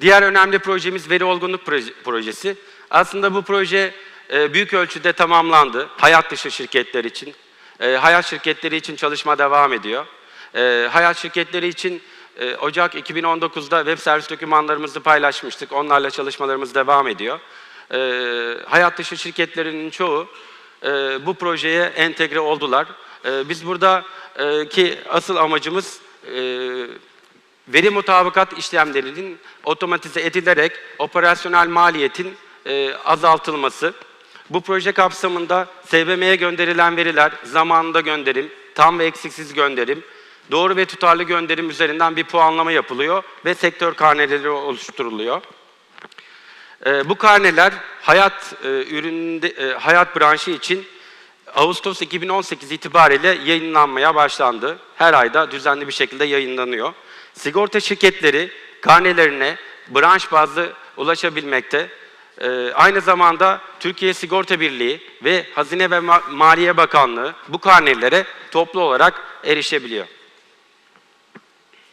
Diğer önemli projemiz veri olgunluk proje- projesi. Aslında bu proje e, büyük ölçüde tamamlandı. Hayat dışı şirketler için. E, hayat şirketleri için çalışma devam ediyor. E, hayat şirketleri için Ocak 2019'da web servis dokümanlarımızı paylaşmıştık. Onlarla çalışmalarımız devam ediyor. Hayat dışı şirketlerinin çoğu bu projeye entegre oldular. Biz burada ki asıl amacımız veri mutabakat işlemlerinin otomatize edilerek operasyonel maliyetin e, azaltılması. Bu proje kapsamında SBM'ye gönderilen veriler zamanında gönderim, tam ve eksiksiz gönderim, doğru ve tutarlı gönderim üzerinden bir puanlama yapılıyor ve sektör karneleri oluşturuluyor. E, bu karneler hayat e, üründe e, hayat branşı için Ağustos 2018 itibariyle yayınlanmaya başlandı. Her ayda düzenli bir şekilde yayınlanıyor. Sigorta şirketleri karnelerine branş bazlı ulaşabilmekte. Ee, aynı zamanda Türkiye Sigorta Birliği ve Hazine ve Ma- Maliye Bakanlığı bu karnelere toplu olarak erişebiliyor.